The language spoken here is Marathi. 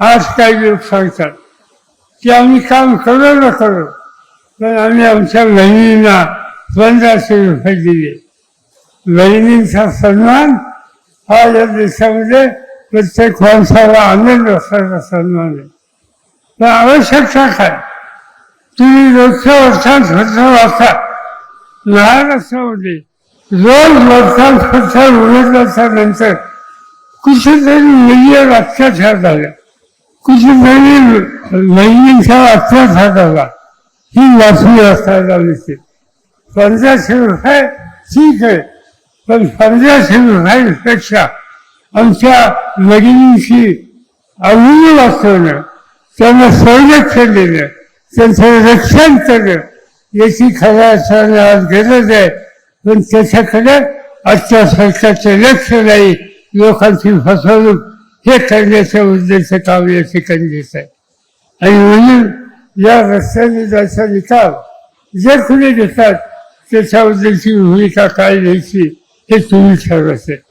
आज काही लोक सांगतात. की आम्ही काम करू ना करू पण आम्ही आमच्या बहिणींना पंधराशे रुपये दिले. बहिणींचा सन्मान हा या देशामध्ये प्रत्येक माणसाला आनंद असणारा सन्मान आहे. पण आवश्यकता काय? तुम्ही रोजच्या वर्षात स्वच्छ वाचा. लहान असल्यामध्ये रोज वर्षात स्वच्छ उघडल्याच्या नंतर कुठेतरी कुछ नवीन झाला कुठेतरी बहिणींचा अत्याचार झाला ही बातमी असायला दिसते. पंधराशे ठीक आहे. पण पंधराशे रुपयापेक्षा आमच्या भगिनींची अजून वाचवणं त्यांना संरक्षण देणं त्यांचं रक्षण करणं याची खऱ्या अर्थाने आज गरज आहे पण त्याच्याकडे आजच्या सरकारचं लक्ष नाही. लोकांची फसवणूक हे करण्याच्या उद्देश काम या घेत आहे आणि म्हणून या रस्त्याने जायचा निकाल जे कुणी देतात त्याच्या उद्देशी भूमिका काय घ्यायची हे तुम्ही ठरवायचे.